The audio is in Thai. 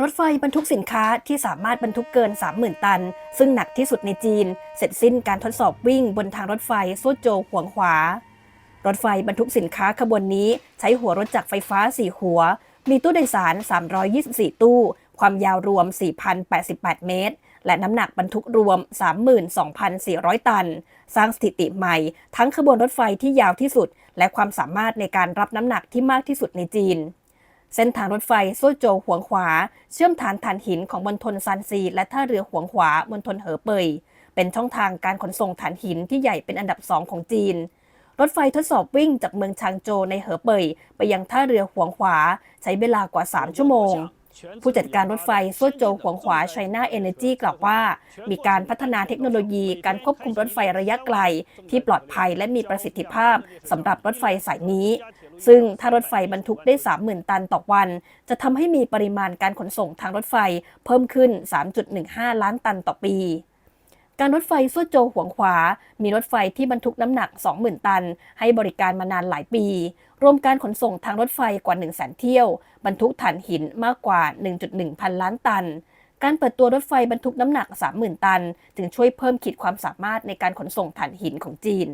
รถไฟบรรทุกสินค้าที่สามารถบรรทุกเกิน 30,000 ตัน ซึ่งหนักที่สุดในจีน เสร็จสิ้นการทดสอบวิ่งบนทางรถไฟโซโจวหวงหวา รถไฟบรรทุกสินค้าขบวนนี้ใช้หัวรถจักรไฟฟ้า 4 หัว มีตู้โดยสาร 324 ตู้ ความยาวรวม 4,088 เมตร และน้ำหนักบรรทุกรวม 32,400 ตัน สร้างสถิติใหม่ ทั้งขบวนรถไฟที่ยาวที่สุด และความสามารถในการรับน้ำหนักที่มากที่สุดในจีน เส้นทางรถไฟโซ่โจวหวงขวา เชื่อมฐานถ่านหินของมณฑลซานซี และท่าเรือหวงขวามณฑลเหอเปย เป็นช่องทางการขนส่งฐานหินที่ใหญ่เป็นอันดับสองของจีน รถไฟทดสอบวิ่งจากเมืองชางโจในเหอเปย ไปยังท่าเรือหวงขวา ใช้เวลากว่า 3 ชั่วโมง ผู้จัดการรถไฟซั่วโจวหวงขวาไชน่าเอเนจีกล่าวว่า มีการพัฒนาเทคโนโลยีการควบคุมรถไฟระยะไกล ที่ปลอดภัยและมีประสิทธิภาพสำหรับรถไฟสายนี้ ซึ่งถ้ารถไฟบรรทุกได้ 30,000 ตันต่อวัน จะทำให้มีปริมาณการขนส่งทางรถไฟเพิ่มขึ้น 3.15 ล้านตันต่อปีการรถไฟซั่วโจวหวงขวา มีรถไฟที่บรรทุกน้ำหนัก 20,000 ตัน ให้บริการมานานหลายปี รวมการขนส่งทางรถไฟกว่า 1 0 0 0 0 0เที่ยว บรรทุกถ่านหินมากกว่า 1.1 พันล้านตัน การเปิดตัวรถไฟบรรทุกน้ำหนัก 30,000 ตัน จึงช่วยเพิ่มขีดความสามารถในการขนส่งถ่านหินของจีน